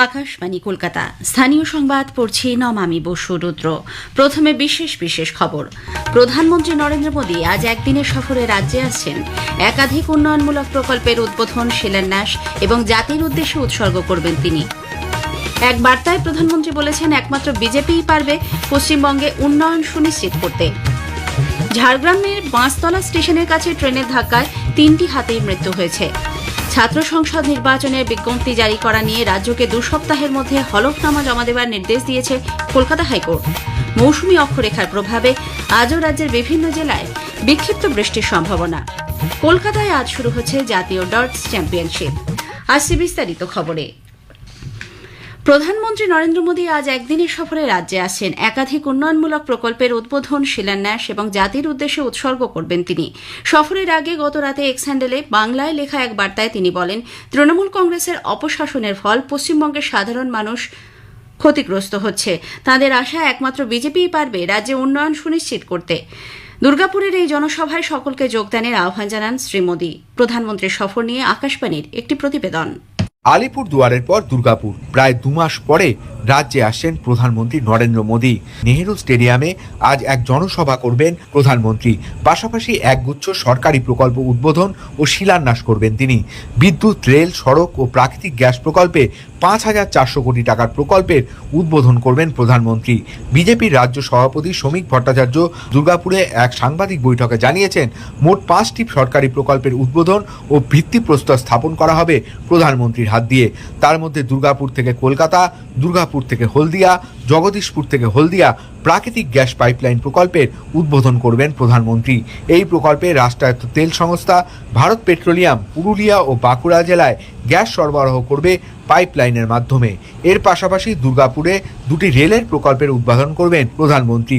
আকাশবাণী কলকাতা। স্থানীয় সংবাদ পড়ছি নমামি বসু রুদ্র। প্রথমে বিশেষ বিশেষ খবর। প্রধানমন্ত্রী নরেন্দ্র মোদী আজ একদিনের সফরে রাজ্যে আসছেন। একাধিক উন্নয়নমূলক প্রকল্পের উদ্বোধন, শিলান্যাস এবং জাতির উদ্দেশ্যে উৎসর্গ করবেন তিনি। এক বার্তায় প্রধানমন্ত্রী বলেছেন, একমাত্র বিজেপিই পারবে পশ্চিমবঙ্গে উন্নয়ন সুনিশ্চিত করতে। ঝাড়গ্রামের বাঁশতলা স্টেশনের কাছে ট্রেনের ধাক্কায় তিনটি হাতেই মৃত্যু হয়েছে। ছাত্র সংসদ নির্বাচনের বিজ্ঞপ্তি জারি করা নিয়ে রাজ্যকে দু সপ্তাহের মধ্যে হলফনামা জমা দেওয়ার নির্দেশ দিয়েছে কলকাতা হাইকোর্ট। মৌসুমী অক্ষরেখার প্রভাবে আজও রাজ্যের বিভিন্ন জেলায় বিক্ষিপ্ত বৃষ্টির সম্ভাবনা। কলকাতায় আজ শুরু হচ্ছে জাতীয় ডটস চ্যাম্পিয়নশিপ। আসছে বিস্তারিত খবরে। প্রধানমন্ত্রী নরেন্দ্র মোদী আজ একদিনের সফরে রাজ্যে আসছেন একাধিক উন্নয়নমূলক প্রকল্পের উদ্বোধন, শিলান্যাস এবং জাতির উদ্দেশ্যে উৎসর্গ করবেন তিনি। সফরের আগে গত রাতে এক্স হ্যান্ডেলে বাংলায় লেখা এক বার্তায় তিনি বলেন, তৃণমূল কংগ্রেসের অপশাসনের ফল পশ্চিমবঙ্গের সাধারণ মানুষ ক্ষতিগ্রস্ত হচ্ছে। তাদের আশা একমাত্র বিজেপিই পারবে রাজ্যে উন্নয়ন সুনিশ্চিত করতে। দুর্গাপুরের এই জনসভায় সকলকে যোগদানের আহ্বান জানান শ্রী মোদী। প্রধানমন্ত্রীর সফর নিয়ে আকাশবাণীর একটি প্রতিবেদন। আলিপুর দুয়ারের পর দুর্গাপুর। প্রায় দু মাস পরে রাজ্যে আসছেন প্রধানমন্ত্রী নরেন্দ্র মোদী। নেহেরু স্টেডিয়ামে আজ এক জনসভা করবেন প্রধানমন্ত্রী। পাশাপাশি একগুচ্ছ সরকারি প্রকল্প উদ্বোধন ও শিলান্যাস করবেন তিনি। বিদ্যুৎ, রেল, সড়ক ও প্রাকৃতিক গ্যাস প্রকল্পে পাঁচ হাজার চারশো কোটি টাকার প্রকল্পের উদ্বোধন করবেন প্রধানমন্ত্রী। বিজেপির রাজ্য সভাপতি শ্রমিক ভট্টাচার্য দুর্গাপুরে এক সাংবাদিক বৈঠকে জানিয়েছেন, মোট পাঁচটি সরকারি প্রকল্পের উদ্বোধন ও ভিত্তিপ্রস্তর স্থাপন করা হবে প্রধানমন্ত্রীর হাত দিয়ে। তার মধ্যে দুর্গাপুর থেকে কলকাতা, দুর্গাপুর থেকে হলদিয়া জগদীশপুর থেকে হলদিয়া প্রাকৃতিক গ্যাস পাইপলাইন প্রকল্পের উদ্বোধন করবেন প্রধানমন্ত্রী। এই প্রকল্পে রাষ্ট্রায়ত্ত তেল সংস্থা, ভারত পেট্রোলিয়াম, পুরুলিয়া ও বাঁকুড়া জেলায় গ্যাস সরবরাহ করবে পাইপলাইনের মাধ্যমে। এর পাশাপাশি দুর্গাপুরে দুটি রেলের প্রকল্পের উদ্বোধন করবেন প্রধানমন্ত্রী।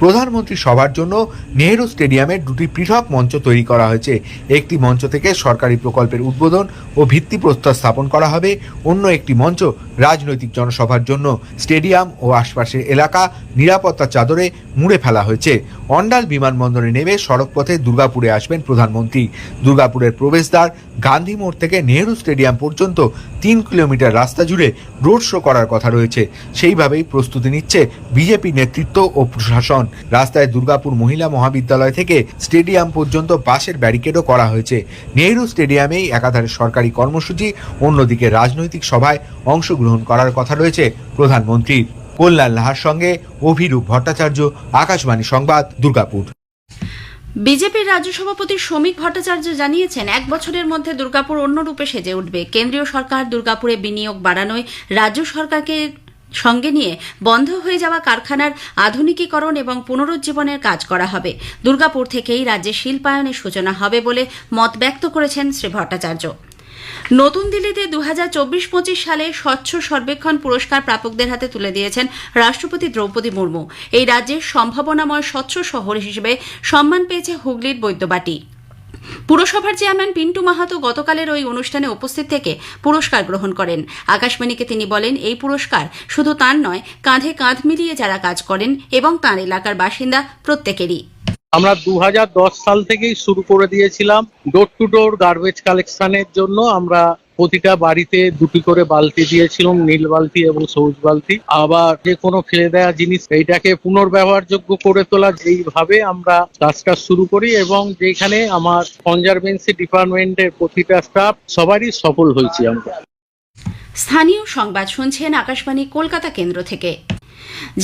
প্রধানমন্ত্রী সভার জন্য নেহেরু স্টেডিয়ামে দুটি পৃথক মঞ্চ তৈরি করা হয়েছে। একটি মঞ্চ থেকে সরকারি প্রকল্পের উদ্বোধন ও ভিত্তিপ্রস্তর স্থাপন করা হবে। অন্য একটি মঞ্চ রাজনৈতিক জনসভার জন্য স্টেডিয়াম ও আশপাশের এলাকা নিরাপত্তার চাদরে মুড়ে ফেলা হয়েছে। অন্ডাল বিমানবন্দরে নেমে সড়কপথে দুর্গাপুরে আসবেন প্রধানমন্ত্রী। দুর্গাপুরের প্রবেশদ্বার গান্ধী মোড় থেকে নেহেরু স্টেডিয়াম পর্যন্ত তিন কিলোমিটার রাস্তা জুড়ে রোড শো করার কথা রয়েছে। সেইভাবেই প্রস্তুতি নিচ্ছে বিজেপি নেতৃত্ব ও প্রশাসন। রাস্তায় দুর্গাপুর মহিলা মহাবিদ্যালয় থেকে স্টেডিয়াম পর্যন্ত বাসের ব্যারিকেডও করা হয়েছে। নেহেরু স্টেডিয়ামেই একাধারে সরকারি কর্মসূচি, অন্যদিকে রাজনৈতিক সভায় অংশগ্রহণ করার কথা রয়েছে প্রধানমন্ত্রীর কল্যাণ লাহার সঙ্গে অভিরূপ ভট্টাচার্য, আকাশবাণী সংবাদ, দুর্গাপুর। বিজেপির রাজ্য সভাপতি শ্রমিক ভট্টাচার্য জানিয়েছেন, এক বছরের মধ্যে দুর্গাপুর অন্য রূপে সেজে উঠবে। কেন্দ্রীয় সরকার দুর্গাপুরে বিনিয়োগ বাড়ানোয় রাজ্য সরকারকে সঙ্গে নিয়ে বন্ধ হয়ে যাওয়া কারখানার আধুনিকীকরণ এবং পুনরুজ্জীবনের কাজ করা হবে। দুর্গাপুর থেকেই রাজ্যে শিল্পায়নের সূচনা হবে বলে মত ব্যক্ত করেছেন শ্রী ভট্টাচার্য। নতুন দিল্লিতে দু হাজার চব্বিশ পঁচিশ সালে স্বচ্ছ সর্বেক্ষণ পুরস্কার প্রাপকদের হাতে তুলে দিয়েছেন রাষ্ট্রপতি দ্রৌপদী মুর্মু। এই রাজ্যের সম্ভাবনাময় স্বচ্ছ শহর হিসেবে সম্মান পেয়েছে হুগলির বৈদ্যবাটি। পুরসভার চেয়ারম্যান পিন্টু মাহাতো গতকালের ওই অনুষ্ঠানে উপস্থিত থেকে পুরস্কার গ্রহণ করেন। আকাশবাণীকে তিনি বলেন, এই পুরস্কার শুধু তার নয়, কাঁধে কাঁধ মিলিয়ে যারা কাজ করেন এবং তার এলাকার বাসিন্দা প্রত্যেকেরই। আমরা দু হাজার দশ সাল থেকেই শুরু করে দিয়েছিলাম ডোর টু ডোর গার্বেজ কালেকশনের জন্য। আমরা প্রতিটা বাড়িতে দুটি করে বালতি দিয়েছিলাম, নীল বালতি এবং সবুজ বালতি। আবার যে কোনো ফেলে দেওয়া জিনিস, এইটাকে পুনর্ব্যবহারযোগ্য করে তোলা, যেইভাবে আমরা কাজটা শুরু করি এবং যেখানে আমার কনজারভেন্সি ডিপার্টমেন্টের প্রতিটা স্টাফ, সবারই সফল হয়েছি আমরা। স্থানীয় সংবাদ শুনছেন আকাশবাণী কলকাতা কেন্দ্র থেকে।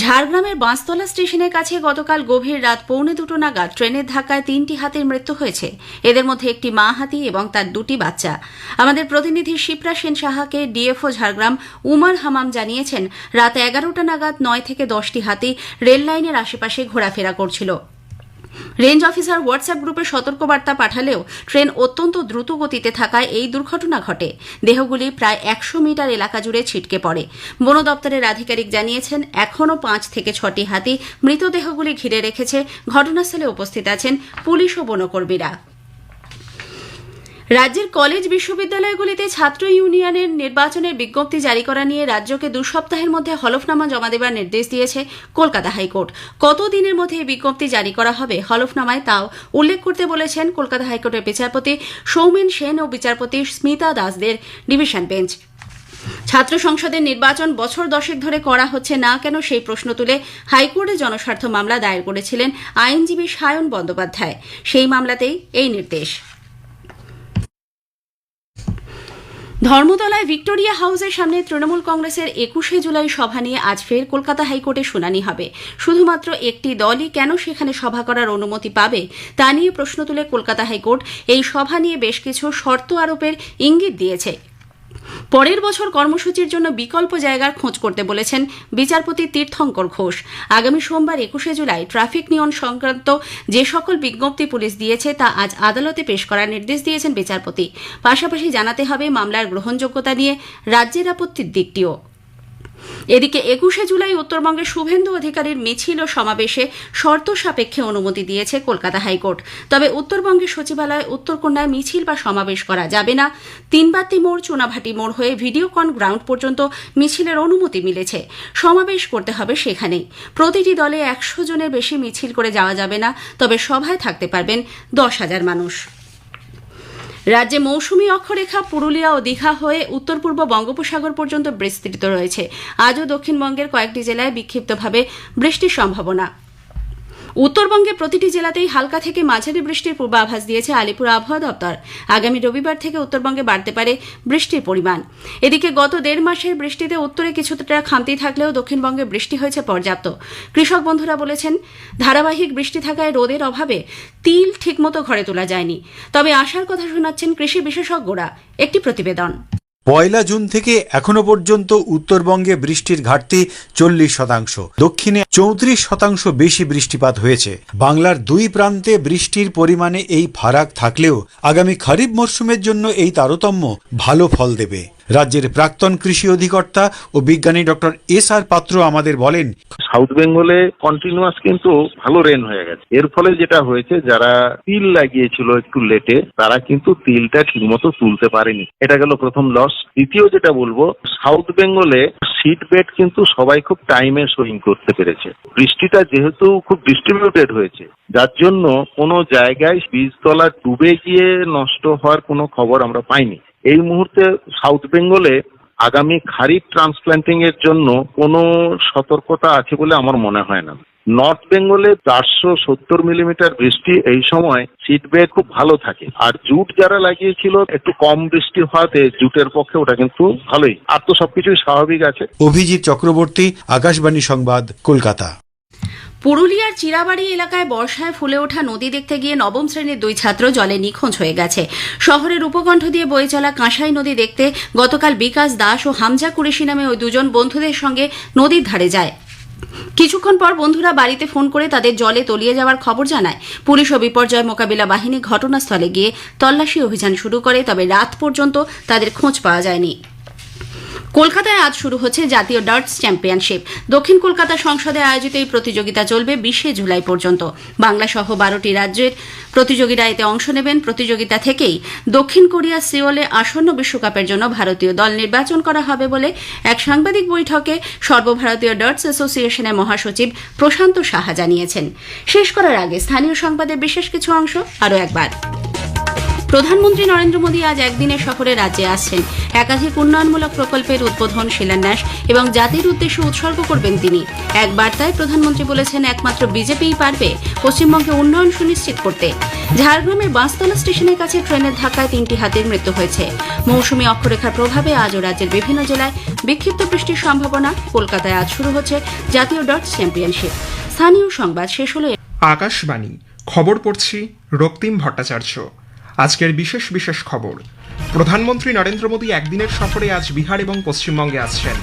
ঝাড়গ্রামের বাঁশতলা স্টেশনের কাছে গতকাল গভীর রাত পৌনে দুটো নাগাদ ট্রেনের ধাক্কায় তিনটি হাতির মৃত্যু হয়েছে। এদের মধ্যে একটি মা হাতি এবং তার দুটি বাচ্চা। আমাদের প্রতিনিধি শিপ্রা সেন সাহাকে ডিএফও ঝাড়গ্রাম উমার হামাম জানিয়েছেন, রাত এগারোটা নাগাদ নয় থেকে দশটি হাতি রেল লাইনের আশেপাশে ঘোরাফেরা করছিল। রেঞ্জ অফিসার হোয়াটসঅ্যাপ গ্রুপে সতর্কবার্তা পাঠালেও ট্রেন অত্যন্ত দ্রুত গতিতে থাকায় এই দুর্ঘটনা ঘটে। দেহগুলি প্রায় একশো মিটার এলাকা জুড়ে ছিটকে পড়ে। বন দপ্তরের আধিকারিক জানিয়েছেন, এখনও পাঁচ থেকে ছটি হাতি মৃতদেহগুলি ঘিরে রেখেছে। ঘটনাস্থলে উপস্থিত আছেন পুলিশ ও বনকর্মীরা। রাজ্যের কলেজ বিশ্ববিদ্যালয়গুলিতে ছাত্র ইউনিয়নের নির্বাচনের বিজ্ঞপ্তি জারি করা নিয়ে রাজ্যকে দু সপ্তাহের মধ্যে হলফনামা জমা দেবার নির্দেশ দিয়েছে কলকাতা হাইকোর্ট। কত দিনের মধ্যে এই বিজ্ঞপ্তি জারি করা হবে হলফনামায় তাও উল্লেখ করতে বলেছেন কলকাতা হাইকোর্টের বিচারপতি সৌমেন সেন ও বিচারপতি স্মিতা দাসদের ডিভিশন বেঞ্চ। ছাত্র সংসদের নির্বাচন বছর দশেক ধরে করা হচ্ছে না কেন সেই প্রশ্ন তুলে হাইকোর্টে জনস্বার্থ মামলা দায়ের করেছিলেন আইনজীবী সায়ন বন্দ্যোপাধ্যায়। সেই মামলাতেই এই নির্দেশ। ধর্মতলায় ভিক্টোরিয়া হাউসের সামনে তৃণমূল কংগ্রেসের একুশে জুলাই সভা নিয়ে আজ ফের কলকাতা হাইকোর্টে শুনানি হবে। শুধুমাত্র একটি দলই কেন সেখানে সভা করার অনুমতি পাবে, তা নিয়ে প্রশ্ন তুলে কলকাতা হাইকোর্ট এই সভা নিয়ে বেশ কিছু শর্ত আরোপের ইঙ্গিত দিয়েছে। পরের বছর কর্মসূচির জন্য বিকল্প জায়গার খোঁজ করতে বলেছেন বিচারপতি তীর্থঙ্কর ঘোষ। আগামী সোমবার একুশে জুলাই ট্রাফিক নিয়ন সংক্রান্ত যে সকল বিজ্ঞপ্তি পুলিশ দিয়েছে তা আজ আদালতে পেশ করার নির্দেশ দিয়েছেন বিচারপতি। পাশাপাশি জানাতে হবে মামলার গ্রহণযোগ্যতা নিয়ে রাজ্যের আপত্তির দিকটিও। এদিকে একুশে জুলাই উত্তরবঙ্গে শুভেন্দু অধিকারীর মিছিল ও সমাবেশে শর্ত সাপেক্ষে অনুমতি দিয়েছে কলকাতা হাইকোর্ট। তবে উত্তরবঙ্গের সচিবালয় উত্তরকন্যায় মিছিল বা সমাবেশ করা যাবে না। তিনবাত্তি মোড়, চুনাভাটি মোড় হয়ে ভিডিওকন গ্রাউন্ড পর্যন্ত মিছিলের অনুমতি মিলেছে। সমাবেশ করতে হবে সেখানেই। প্রতিটি দলে একশো জনের বেশি মিছিল করে যাওয়া যাবে না, তবে সভায় থাকতে পারবেন দশ হাজার মানুষ। রাজ্যে মৌসুমি অক্ষরেখা পুরুলিয়া ও দীঘা হয়ে উত্তর পূর্ব বঙ্গোপসাগর পর্যন্ত বিস্তৃত রয়েছে। আজও দক্ষিণবঙ্গের কয়েকটি জেলায় বিক্ষিপ্তভাবে বৃষ্টির সম্ভাবনা। উত্তরবঙ্গের প্রতিটি জেলাতেই হালকা থেকে মাঝারি বৃষ্টির পূর্বাভাস দিয়েছে আলিপুর আবহাওয়া দপ্তর। আগামী রবিবার থেকে উত্তরবঙ্গে বাড়তে পারে বৃষ্টির পরিমাণ। এদিকে গত দেড় মাসের বৃষ্টিতে উত্তরে কিছুটা খামতি থাকলেও দক্ষিণবঙ্গে বৃষ্টি হয়েছে পর্যাপ্ত। কৃষক বন্ধুরা বলেছেন, ধারাবাহিক বৃষ্টি থাকায় রোদের অভাবে তিল ঠিকমতো ঘরে তোলা যায়নি। তবে আশার কথা শোনাচ্ছেন কৃষি বিশেষজ্ঞরা। একটি প্রতিবেদন। পয়লা জুন থেকে এখনও পর্যন্ত উত্তরবঙ্গে বৃষ্টির ঘাটতি চল্লিশ শতাংশ। দক্ষিণে চৌত্রিশ শতাংশ বেশি বৃষ্টিপাত হয়েছে। বাংলার দুই প্রান্তে বৃষ্টির পরিমাণে এই ফারাক থাকলেও আগামী খারিফ মরশুমের জন্য এই তারতম্য ভালো ফল দেবে। রাজ্যের প্রাক্তন কৃষি অধিকর্তা ও বিজ্ঞানী ডক্টর এস আর পাত্র আমাদের বলেন, সাউথ বেঙ্গলে কন্টিনিউয়াস কিন্তু ভালো রেন হয়ে গেছে। এর ফলে যেটা হয়েছে, যারা তিল লাগিয়েছিল একটু লেটে তারা কিন্তু তিলটা ঠিকমতো তুলতে পারেনি। এটা গেল প্রথম লস দ্বিতীয় যেটা বলব, সাউথ বেঙ্গলে সিট বেড কিন্তু সবাই খুব টাইমে সোয়িং করতে পেরেছে। বৃষ্টিটা যেহেতু খুব ডিস্ট্রিবিউটেড হয়েছে, যার জন্য কোনো জায়গায় বীজতলা ডুবে গিয়ে নষ্ট হওয়ার কোনো খবর আমরা পাইনি। এই মুহূর্তে সাউথ বেঙ্গলে আগামী খারিফ ট্রান্সপ্ল্যান্টিং এর জন্য কোনো সতর্কতা আছে বলে আমার মনে হয় না। নর্থ বেঙ্গলে চারশো সত্তর মিলিমিটার বৃষ্টি এই সময় সিটবেড খুব ভালো থাকে। আর জুট যারা লাগিয়েছিল, একটু কম বৃষ্টি হওয়াতে জুটের পক্ষে ওটা কিন্তু ভালোই। আর তো সবকিছুই স্বাভাবিক আছে। অভিজিৎ চক্রবর্তী, আকাশবাণী সংবাদ, কলকাতা। পুরুলিয়ার চিরাবাড়ি এলাকায় বর্ষায় ফুলে ওঠা নদী দেখতে গিয়ে নবম শ্রেণির দুই ছাত্র জলে নিখোঁজ হয়ে গেছে। শহরের উপকণ্ঠ দিয়ে বয়ে চলা কাঁসাই নদী দেখতে গতকাল বিকাশ দাস ও হামজা কুরেশি নামে ওই দুজন বন্ধুদের সঙ্গে নদীর ধারে যায়। কিছুক্ষণ পর বন্ধুরা বাড়িতে ফোন করে তাদের জলে তলিয়ে যাওয়ার খবর জানায়। পুলিশ ও বিপর্যয় মোকাবিলা বাহিনী ঘটনাস্থলে গিয়ে তল্লাশি অভিযান শুরু করে, তবে রাত পর্যন্ত তাদের খোঁজ পাওয়া যায়নি। কলকাতায় আজ শুরু হচ্ছে জাতীয় ডার্টস চ্যাম্পিয়নশিপ। দক্ষিণ কলকাতা সংসদে আয়োজিত এই প্রতিযোগিতা চলবে বিশে জুলাই পর্যন্ত। বাংলা সহ বারোটি রাজ্যের প্রতিযোগীরা এতে অংশ নেবেন। প্রতিযোগিতা থেকেই দক্ষিণ কোরিয়া সিওলে আসন্ন বিশ্বকাপের জন্য ভারতীয় দল নির্বাচন করা হবে বলে এক সাংবাদিক বৈঠকে সর্বভারতীয় ডার্টস অ্যাসোসিয়েশনের মহাসচিব প্রশান্ত সাহা জানিয়েছেন। শেষ করার আগে স্থানীয় সংবাদের বিশেষ কিছু অংশ আরও একবার। প্রধানমন্ত্রী নরেন্দ্র মোদী আজ একদিনের সফরে রাজ্যে আসছেন। একাধিক উন্নয়নমূলক প্রকল্পের উদ্বোধন শিলান্যাস এবং জাতির উদ্দেশ্যে উৎসর্গ করবেন তিনি। এক বার্তায় প্রধানমন্ত্রী বলেছেন, একমাত্র বিজেপিই পারবে পশ্চিমবঙ্গে উন্নয়ন সুনিশ্চিত করতে। ঝাড়গ্রামের বাঁশতলা স্টেশনের কাছে ট্রেনের ধাক্কায় তিনটি হাতির মৃত্যু হয়েছে। মৌসুমী অক্ষরেখার প্রভাবে আজও রাজ্যের বিভিন্ন জেলায় বিক্ষিপ্ত বৃষ্টির সম্ভাবনা। কলকাতায় আজ শুরু হচ্ছে জাতীয় ডটস চ্যাম্পিয়নশিপ। স্থানীয় সংবাদ শেষ হলো আকাশবাণী, খবর পড়ছি রক্তিম ভট্টাচার্য। আজকের বিশেষ বিশেষ খবর। প্রধানমন্ত্রী নরেন্দ্র মোদী একদিনের সফরে আজ বিহার এবং পশ্চিমবঙ্গে আসছেন।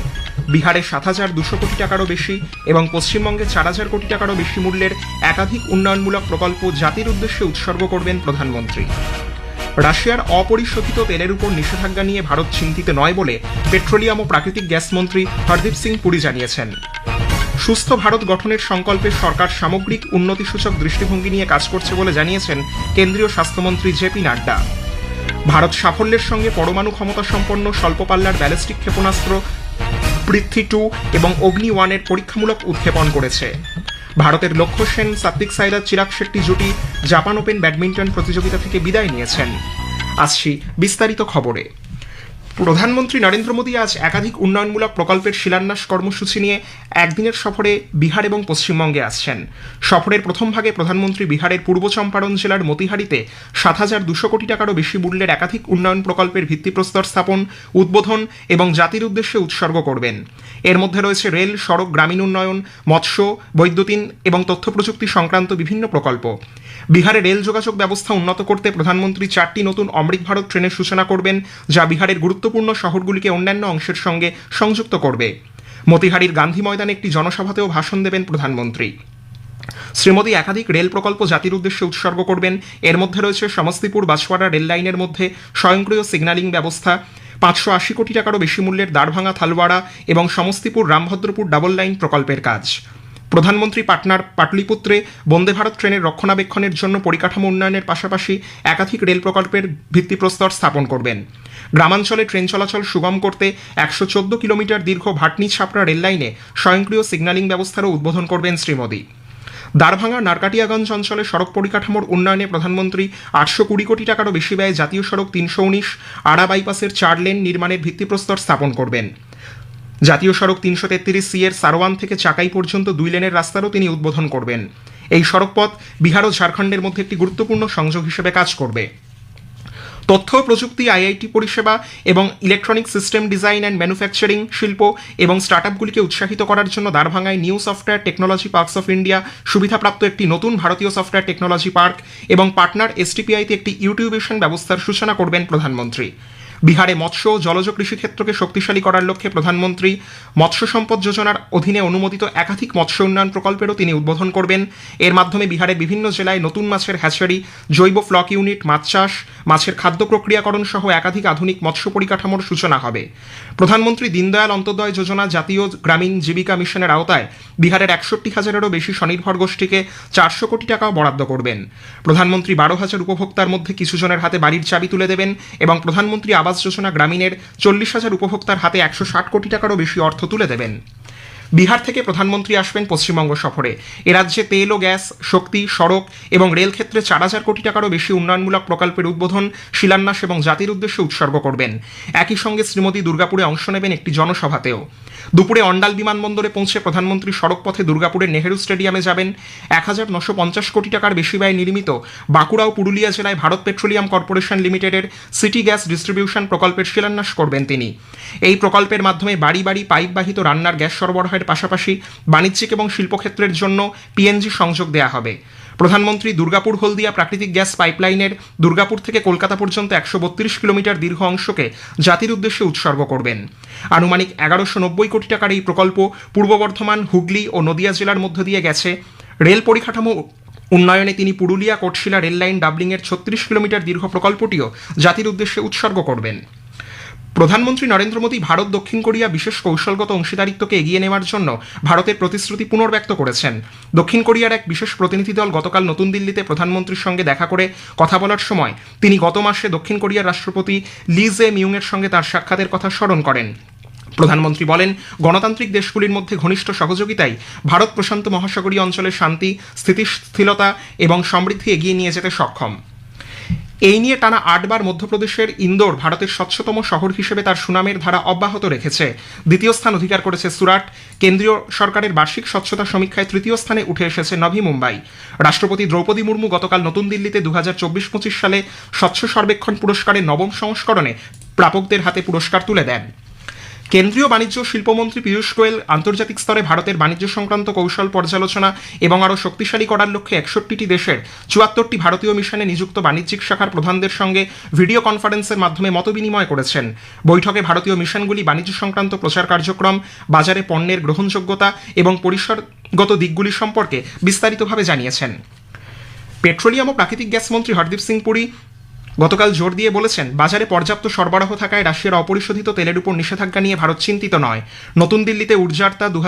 বিহারে সাত হাজার দুশো কোটি টাকারও বেশি এবং পশ্চিমবঙ্গে চার হাজার কোটি টাকারও বেশি মূল্যের একাধিক উন্নয়নমূলক প্রকল্প জাতির উদ্দেশ্যে উৎসর্গ করবেন প্রধানমন্ত্রী। রাশিয়ার অপরিশোধিত তেলের উপর নিষেধাজ্ঞা নিয়ে ভারত চিন্তিত নয় বলে পেট্রোলিয়াম ও প্রাকৃতিক গ্যাস মন্ত্রী হরদীপ সিং পুরী জানিয়েছেন। সুস্থ ভারত গঠনের সংকল্পে সরকার সামগ্রিক উন্নতিসূচক দৃষ্টিভঙ্গি নিয়ে কাজ করছে বলে জানিয়েছেন কেন্দ্রীয় স্বাস্থ্যমন্ত্রী জেপি নাড্ডা। ভারত সাফল্যের সঙ্গে পরমাণু ক্ষমতা সম্পন্ন স্বল্প পাল্লার ব্যালিস্টিক ক্ষেপণাস্ত্র পৃথ্বী টু এবং অগ্নি ওয়ানের পরীক্ষামূলক উৎক্ষেপণ করেছে। ভারতের লক্ষ্য সেন সাত্বিক সাইরাজ, চিরাগ শেট্টি জুটি, জাপান ওপেন ব্যাডমিন্টন প্রতিযোগিতা থেকে বিদায় নিয়েছেন। আসছি বিস্তারিত খবরে। প্রধানমন্ত্রী নরেন্দ্র মোদী আজ একাধিক উন্নয়নমূলক প্রকল্পের শিলান্যাস কর্মসূচি নিয়ে একদিনের সফরে বিহার এবং পশ্চিমবঙ্গে আসছেন। সফরের প্রথম ভাগে প্রধানমন্ত্রী বিহারের পূর্ব চম্পারণ জেলার মতিহারিতে সাত হাজার দুশো কোটি টাকারও বেশি মূল্যের একাধিক উন্নয়ন প্রকল্পের ভিত্তিপ্রস্তর স্থাপন, উদ্বোধন এবং জাতির উদ্দেশ্যে উৎসর্গ করবেন। এর মধ্যে রয়েছে রেল, সড়ক, গ্রামীণ উন্নয়ন, মৎস্য, বৈদ্যুতিন এবং তথ্য প্রযুক্তি সংক্রান্ত বিভিন্ন প্রকল্প। বিহারে রেল যোগাযোগ ব্যবস্থা উন্নত করতে প্রধানমন্ত্রী চারটি নতুন অমৃত ভারত ট্রেনের সূচনা করবেন, যা বিহারের গুরুত্বপূর্ণ শহরগুলিকে অন্যান্য অংশের সঙ্গে সংযুক্ত করবে। মতিহারির গান্ধী ময়দানে একটি জনসভাতেও ভাষণ দেবেন প্রধানমন্ত্রী। শ্রী মোদী একাধিক রেল প্রকল্প জাতির উদ্দেশ্যে উৎসর্গ করবেন। এর মধ্যে রয়েছে সমস্তিপুর বাঁশওয়াড়া রেল লাইনের মধ্যে স্বয়ংক্রিয় সিগন্যালিং ব্যবস্থা, পাঁচশো আশি কোটি টাকারও বেশি মূল্যের দারভাঙা থালওয়াড়া এবং সমস্তিপুর রামভদ্রপুর ডাবল লাইন প্রকল্পের কাজ। প্রধানমন্ত্রী পাটনার পাটলিপুত্রে বন্দে ভারত ট্রেনের রক্ষণাবেক্ষণের জন্য পরিকাঠামো উন্নয়নের পাশাপাশি একাধিক রেল প্রকল্পের ভিত্তিপ্রস্তর স্থাপন করবেন। গ্রামাঞ্চলে ট্রেন চলাচল সুগম করতে একশো চোদ্দ কিলোমিটার দীর্ঘ ভাটনি ছাপড়া রেললাইনে স্বয়ংক্রিয় সিগন্যালিং ব্যবস্থারও উদ্বোধন করবেন শ্রী মোদী। দারভাঙা নারকাটিয়াগঞ্জ অঞ্চলে সড়ক পরিকাঠামোর উন্নয়নে প্রধানমন্ত্রী আটশো কুড়ি কোটি টাকারও বেশি ব্যয়ে জাতীয় সড়ক তিনশো উনিশ আড়া বাইপাসের চার লেন নির্মাণের ভিত্তিপ্রস্তর স্থাপন করবেন। জাতীয় সড়ক তিনশো তেত্রিশ সি এর সারওয়ান থেকে চাকাই পর্যন্ত দুই লেনের রাস্তারও তিনি উদ্বোধন করবেন। এই সড়কপথ বিহার ও ঝাড়খণ্ডের মধ্যে একটি গুরুত্বপূর্ণ সংযোগ হিসেবে কাজ করবে। তথ্য প্রযুক্তি, আইআইটি পরিষেবা এবং electronic system design and manufacturing শিল্প এবং স্টার্টআপগুলিকে উৎসাহিত করার জন্য দারভাঙ্গায় new software technology parks of India সুবিধাপ্রাপ্ত একটি নতুন ভারতীয় সফটওয়্যার টেকনোলজি পার্ক এবং পার্টনার এসটিপিআইতে একটি ইউটিউবেশন ব্যবস্থার সূচনা করবেন প্রধানমন্ত্রী। বিহারে মৎস্য ও জলজ কৃষিক্ষেত্রকে শক্তিশালী করার লক্ষ্যে প্রধানমন্ত্রী মৎস্য সম্পদ যোজনার অধীনে অনুমোদিত একাধিক মৎস্য উন্নয়ন প্রকল্পেরও তিনি উদ্বোধন করবেন। এর মাধ্যমে বিহারের বিভিন্ন জেলায় নতুন মাছের হ্যাচারি জৈব ফ্লক ইউনিট মাছ চাষ, মাছের খাদ্য প্রক্রিয়াকরণ সহ একাধিক আধুনিক মৎস্য পরিকাঠামোর সূচনা হবে। প্রধানমন্ত্রী দীনদয়াল অন্তোদয় যোজনা জাতীয় গ্রামীণ জীবিকা মিশনের আওতায় বিহারের একষট্টি হাজারেরও বেশি স্বনির্ভর গোষ্ঠীকে চারশো কোটি টাকাও বরাদ্দ করবেন। প্রধানমন্ত্রী বারো হাজার উপভোক্তার মধ্যে কিছু জনের হাতে বাড়ির চাবি তুলে দেবেন এবং প্রধানমন্ত্রী আবাস যোজনা গ্রামীণের চল্লিশ হাজার উপভোক্তার হাতে একশো ষাট কোটি টাকারও বেশি অর্থ তুলে দেবেন। বিহার থেকে প্রধানমন্ত্রী আসবেন পশ্চিমবঙ্গ সফরে। এ রাজ্যে তেল ও গ্যাস, শক্তি, সড়ক এবং রেল ক্ষেত্রে চার হাজার কোটি টাকারও বেশি উন্নয়নমূলক প্রকল্পের উদ্বোধন শিলান্যাস এবং জাতির উদ্দেশ্যে উৎসর্গ করবেন। একই সঙ্গে শ্রীমতী দুর্গাপুরে অংশ নেবেন একটি জনসভাতেও। দুপুরে অন্ডাল বিমানবন্দরে পৌঁছে প্রধানমন্ত্রী সড়কপথে দুর্গাপুরের নেহেরু স্টেডিয়ামে যাবেন। এক হাজার নশো পঞ্চাশ কোটি টাকার বেশি ব্যয় নির্মিত বাঁকুড়া ও পুরুলিয়া জেলায় ভারত পেট্রোলিয়াম কর্পোরেশন লিমিটেডের সিটি গ্যাস ডিস্ট্রিবিউশন প্রকল্পের শিলান্যাস করবেন তিনি। এই প্রকল্পের মাধ্যমে বাড়ি বাড়ি পাইপবাহিত রান্নার গ্যাস সরবরাহের পাশাপাশি বাণিজ্যিক এবং শিল্পক্ষেত্রের জন্য পিএনজি সংযোগ দেওয়া হবে। প্রধানমন্ত্রী দুর্গাপুর হলদিয়া প্রাকৃতিক গ্যাস পাইপলাইনের দুর্গাপুর থেকে কলকাতা পর্যন্ত একশো বত্রিশ কিলোমিটার দীর্ঘ অংশকে জাতির উদ্দেশ্যে উৎসর্গ করবেন। আনুমানিক এগারোশো নব্বই কোটি টাকার এই প্রকল্প পূর্ব বর্ধমান, হুগলি ও নদিয়া জেলার মধ্য দিয়ে গেছে। রেল পরিকাঠামো উন্নয়নে তিনি পুরুলিয়া, কোটশিলা রেললাইন ডাবলিংয়ের ছত্রিশ কিলোমিটার দীর্ঘ প্রকল্পটিও জাতির উদ্দেশ্যে উৎসর্গ করবেন। প্রধানমন্ত্রী নরেন্দ্র মোদী ভারত, দক্ষিণ কোরিয়া বিশেষ কৌশলগত অংশীদারিত্বকে এগিয়ে নেওয়ার জন্য ভারতের প্রতিশ্রুতি পুনর্ব্যক্ত করেছেন। দক্ষিণ কোরিয়ার এক বিশেষ প্রতিনিধি দল গতকাল নতুন দিল্লিতে প্রধানমন্ত্রীর সঙ্গে দেখা করে কথা বলার সময় তিনি গত মাসে দক্ষিণ কোরিয়ার রাষ্ট্রপতি লি জে মিউংয়ের সঙ্গে তার সাক্ষাতের কথা স্মরণ করেন। প্রধানমন্ত্রী বলেন, গণতান্ত্রিক দেশগুলির মধ্যে ঘনিষ্ঠ সহযোগিতাই ভারত প্রশান্ত মহাসাগরীয় অঞ্চলের শান্তি, স্থিতিশীলতা এবং সমৃদ্ধি এগিয়ে নিয়ে যেতে সক্ষম। এই নিয়ে টানা আটবার মধ্যপ্রদেশের ইন্দোর ভারতের স্বচ্ছতম শহর হিসেবে তার সুনামের ধারা অব্যাহত রেখেছে। দ্বিতীয় স্থান অধিকার করেছে সুরাট। কেন্দ্রীয় সরকারের বার্ষিক স্বচ্ছতা সমীক্ষায় তৃতীয় স্থানে উঠে এসেছে নভি মুম্বাই। রাষ্ট্রপতি দ্রৌপদী মুর্মু গতকাল নতুন দিল্লিতে দু হাজার চব্বিশ পঁচিশ সালে স্বচ্ছ সর্বেক্ষণ পুরস্কারের নবম সংস্করণে প্রাপকদের হাতে পুরস্কার তুলে দেন। কেন্দ্রীয় বাণিজ্য শিল্পমন্ত্রী পীয়ূষ গোয়েল আন্তর্জাতিক স্তরে ভারতের বাণিজ্য সংক্রান্ত কৌশল পর্যালোচনা এবং আরও শক্তিশালী করার লক্ষ্যে একষট্টিটি দেশের চুয়াত্তরটি ভারতীয় মিশনে নিযুক্ত বাণিজ্যিক শাখার প্রধানদের সঙ্গে ভিডিও কনফারেন্সের মাধ্যমে মতবিনিময় করেছেন। বৈঠকে ভারতীয় মিশনগুলি বাণিজ্য সংক্রান্ত প্রচার কার্যক্রম, বাজারে পণ্যের গ্রহণযোগ্যতা এবং পরিসরগত দিকগুলি সম্পর্কে বিস্তারিতভাবে জানিয়েছেন। পেট্রোলিয়াম ও প্রাকৃতিক গ্যাস মন্ত্রী হরদীপ সিং পুরী গতকাল জোর দিয়ে বলেছেন, বাজারে পর্যাপ্ত সরবরাহ থাকায় রাশিয়ার অপরিশোধিত তেলের উপর নিষেধাজ্ঞা নিয়ে ভারত চিন্তিত নয়। নতুন দিল্লিতে ঊর্জার্তা দু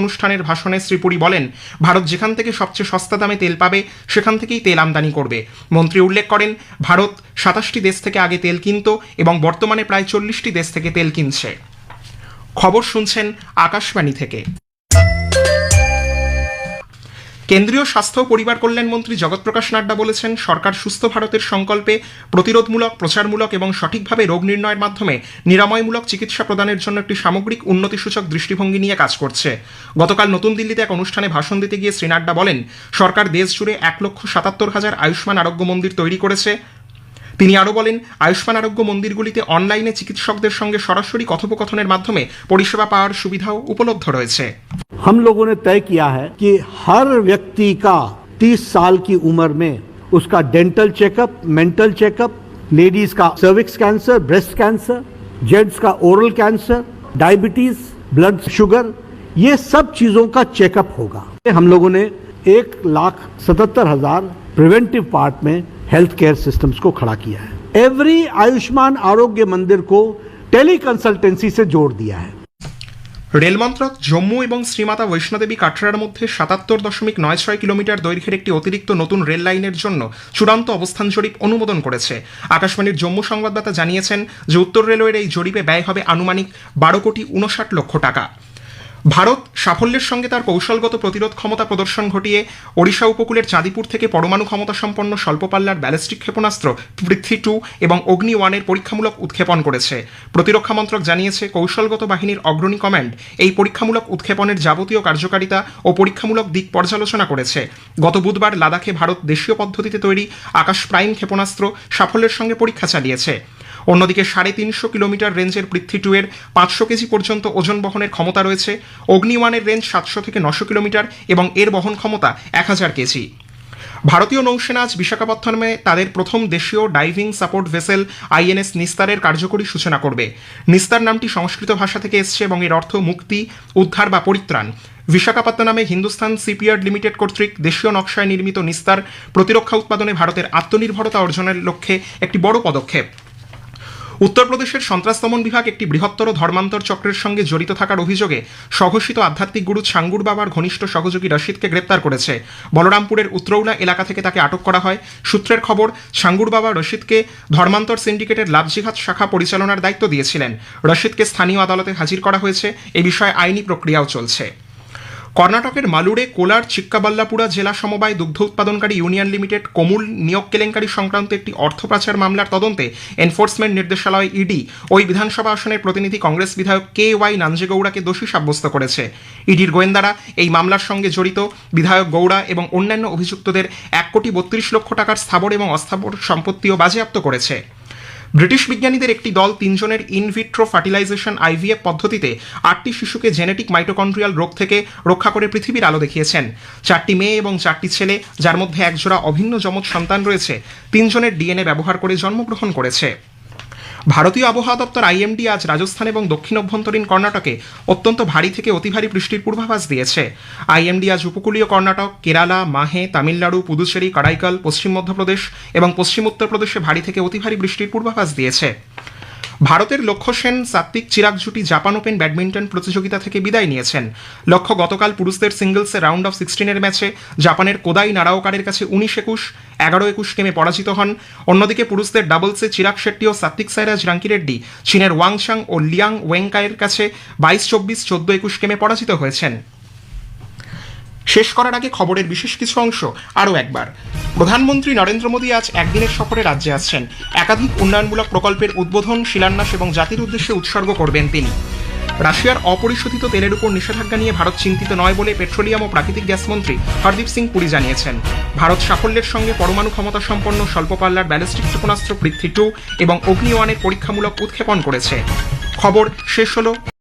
অনুষ্ঠানের ভাষণে শ্রী পুরী বলেন, ভারত যেখান থেকে সবচেয়ে সস্তা দামে তেল পাবে, সেখান থেকেই তেল আমদানি করবে। মন্ত্রী উল্লেখ করেন, ভারত সাতাশটি দেশ থেকে আগে তেল কিনত এবং বর্তমানে প্রায় চল্লিশটি দেশ থেকে তেল কিনছে। খবর শুনছেন আকাশবাণী থেকে। কেন্দ্রীয় স্বাস্থ্য ও পরিবার কল্যাণ মন্ত্রী জগৎ প্রকাশ নাড্ডা বলেছেন, সরকার সুস্থ ভারতের সংকল্পে প্রতিরোধমূলক, প্রচারমূলক এবং সঠিকভাবে রোগ নির্ণয়ের মাধ্যমে নিরাময়মূলক চিকিৎসা প্রদানের জন্য একটি সামগ্রিক উন্নতিসূচক দৃষ্টিভঙ্গি নিয়ে কাজ করছে। গতকাল নতুন দিল্লিতে এক অনুষ্ঠানে ভাষণ দিতে গিয়ে শ্রী নাড্ডা বলেন, সরকার দেশ জুড়ে এক লক্ষ সাতাত্তর হাজার আয়ুষ্মান আরোগ্য মন্দির তৈরি করেছে। তিনি আরও বলেন আয়ুষ্মান আরোগ্য মন্দিরগুলিতে অনলাইনে চিকিৎসকদের সঙ্গে সরাসরি কথোপকথনের মাধ্যমে পরিষেবা পাওয়ার সুবিধাও উপলব্ধ রয়েছে हम लोगों ने तय किया है कि हर व्यक्ति का 30 साल की उम्र में उसका dental checkup mental checkup ladies का cervix cancer breast cancer gents का oral cancer diabetes blood sugar ये सब चीजों का चेकअप होगा हम लोगों ने एक लाख सतहत्तर हजार प्रिवेंटिव पार्ट में हेल्थ केयर सिस्टम्स को खड़ा किया है एवरी आयुष्मान आरोग्य मंदिर को टेली कंसल्टेंसी से जोड़ दिया है রেল মন্ত্রক জম্মু এবং শ্রীমাতা বৈষ্ণোদেবী কাটরার মধ্যে সাতাত্তর দশমিক নয় ছয় কিলোমিটার দৈর্ঘ্যের একটি অতিরিক্ত নতুন রেল লাইনের জন্য চূড়ান্ত অবস্থান জরিপ অনুমোদন করেছে আকাশবাণীর জম্মু সংবাদদাতা জানিয়েছেন যে উত্তর রেলওয়ের এই জরিপে ব্যয় হবে আনুমানিক বারো কোটি উনষাট লক্ষ টাকা ভারত সাফল্যের সঙ্গে তার কৌশলগত প্রতিরোধ ক্ষমতা প্রদর্শন ঘটিয়ে ওড়িশা উপকূলের চাঁদিপুর থেকে পরমাণু ক্ষমতা সম্পন্ন স্বল্প পাল্লার ব্যালিস্টিক ক্ষেপণাস্ত্র পৃথ্বী টু এবং অগ্নি ওয়ানের পরীক্ষামূলক উৎক্ষেপণ করেছে। প্রতিরক্ষা মন্ত্রক জানিয়েছে, কৌশলগত বাহিনীর অগ্রণী কমান্ড এই পরীক্ষামূলক উৎক্ষেপণের যাবতীয় কার্যকারিতা ও পরীক্ষামূলক দিক পর্যালোচনা করেছে। গত বুধবার লাদাখে ভারত দেশীয় পদ্ধতিতে তৈরি আকাশ প্রাইম ক্ষেপণাস্ত্র সাফল্যের সঙ্গে পরীক্ষা চালিয়েছে। অন্যদিকে সাড়ে তিনশো কিলোমিটার রেঞ্জের পৃথ্বী টু এর পাঁচশো কেজি পর্যন্ত ওজন বহনের ক্ষমতা রয়েছে। অগ্নি ওয়ানের রেঞ্জ সাতশো থেকে নশো কিলোমিটার এবং এর বহন ক্ষমতা এক হাজার কেজি। ভারতীয় নৌসেনা আজ বিশাখাপত্তনমে তাদের প্রথম দেশীয় ডাইভিং সাপোর্ট ভেসেল আইএনএস নিস্তারের কার্যকরী সূচনা করবে। নিস্তার নামটি সংস্কৃত ভাষা থেকে এসছে এবং এর অর্থ মুক্তি, উদ্ধার বা পরিত্রাণ। বিশাখাপত্তনমে হিন্দুস্তান সিপিয়ার্ড লিমিটেড কর্তৃক দেশীয় নকশায় নির্মিত নিস্তার প্রতিরক্ষা উৎপাদনে ভারতের আত্মনির্ভরতা অর্জনের লক্ষ্যে একটি বড় পদক্ষেপ। উত্তরপ্রদেশের সন্ত্রাস দমন বিভাগ একটি বৃহত্তর ধর্মান্তর চক্রের সঙ্গে জড়িত থাকার অভিযোগে সঘোষিত আধ্যাত্মিক গুরু ছাঙ্গুর বাবার ঘনিষ্ঠ সহযোগী রশিদকে গ্রেপ্তার করেছে। বলরামপুরের উত্রৌলা এলাকা থেকে তাকে আটক করা হয়। সূত্রের খবর ছাঙ্গুর বাবা রশিদকে ধর্মান্তর সিন্ডিকেটের লাভজিঘাত শাখা পরিচালনার দায়িত্ব দিয়েছিলেন। রশিদকে স্থানীয় আদালতে হাজির করা হয়েছে। এ বিষয়ে আইনি প্রক্রিয়াও চলছে। কর্ণাটকের মালুরে, কোলার চিক্কাবাল্লাপুরা জেলা সমবায় দুগ্ধ উৎপাদনকারী ইউনিয়ন লিমিটেড, কোমুল নিয়োগ কেলেঙ্কারি সংক্রান্ত একটি অর্থ পাচার মামলার তদন্তে এনফোর্সমেন্ট নির্দেশালয় ইডি ওই বিধানসভা আসনের প্রতিনিধি কংগ্রেস বিধায়ক কে ওয়াই নাঞ্জেগৌড়াকে দোষী সাব্যস্ত করেছে। ইডির গোয়েন্দারা এই মামলার সঙ্গে জড়িত বিধায়ক গৌড়া এবং অন্যান্য অভিযুক্তদের এক কোটি বত্রিশ লক্ষ টাকার স্থাবর এবং অস্থাবর সম্পত্তিও বাজেয়াপ্ত করেছে। ব্রিটিশ বিজ্ঞানীদের একটি দল তিনজনের ইনভিট্রো ফার্টিলাইজেশন আইভিএফ পদ্ধতিতে আটটি শিশুকে জেনেটিক মাইটোকন্ড্রিয়াল রোগ থেকে রক্ষা করে পৃথিবীর আলো দেখিয়েছেন। চারটি মেয়ে এবং চারটি ছেলে, যার মধ্যে একজোড়া অভিন্ন যমজ সন্তান রয়েছে, তিনজনের ডিএনএ ব্যবহার করে জন্মগ্রহণ করেছে। ভারতীয় আবহাওয়া দপ্তর আইএমডি আজ রাজস্থান এবং দক্ষিণ অভ্যন্তরীণ কর্ণাটকে অত্যন্ত ভারী থেকে অতি ভারী বৃষ্টির পূর্বাভাস দিয়েছে। আইএমডি আজ উপকূলীয় কর্ণাটক, কেরালা, মাহে, তামিলনাড়ু, পুদুচেরি, কারাইকাল, পশ্চিম মধ্যপ্রদেশ এবং পশ্চিম উত্তরপ্রদেশে ভারী থেকে অতি ভারী বৃষ্টির পূর্বাভাস দিয়েছে। ভারতের লক্ষ্য সেন সাত্বিক চিরাগ জুটি জাপান ওপেন ব্যাডমিন্টন প্রতিযোগিতা থেকে বিদায় নিয়েছেন। লক্ষ্য গতকাল পুরুষদের সিঙ্গলসে রাউন্ড অফ সিক্সটিনের ম্যাচে জাপানের কোদাই নারাওকারের কাছে উনিশ একুশ, এগারো একুশ গেমে পরাজিত হন। অন্যদিকে পুরুষদের ডাবলসে চিরাগ শেট্টি ও সাত্বিক সাইরাজ রাঙ্কি রেড্ডি চীনের ওয়াংচাং ও লিয়াং ওয়েংকায়ের কাছে বাইশ, চব্বিশ, চোদ্দ একুশ গেমে পরাজিত হয়েছেন। শেষ করার আগে খবরের বিশেষ কিছু অংশ আরও একবার। প্রধানমন্ত্রী নরেন্দ্র মোদী আজ একদিনের সফরে রাজ্যে আসছেন। একাধিক উন্নয়নমূলক প্রকল্পের উদ্বোধন, শিলান্যাস এবং জাতির উদ্দেশ্যে উৎসর্গ করবেন তিনি। রাশিয়ার অপরিশোধিত তেলের উপর নিষেধাজ্ঞা নিয়ে ভারত চিন্তিত নয় বলে পেট্রোলিয়াম ও প্রাকৃতিক গ্যাস মন্ত্রী হরদীপ সিং পুরী জানিয়েছেন। ভারত সাফল্যের সঙ্গে পরমাণু ক্ষমতা সম্পন্ন স্বল্প পাল্লার ব্যালিস্টিক ক্ষেপণাস্ত্র পৃথ্বী টু এবং অগ্নি ওয়ানের পরীক্ষামূলক উৎক্ষেপণ করেছে। খবর শেষ হলো।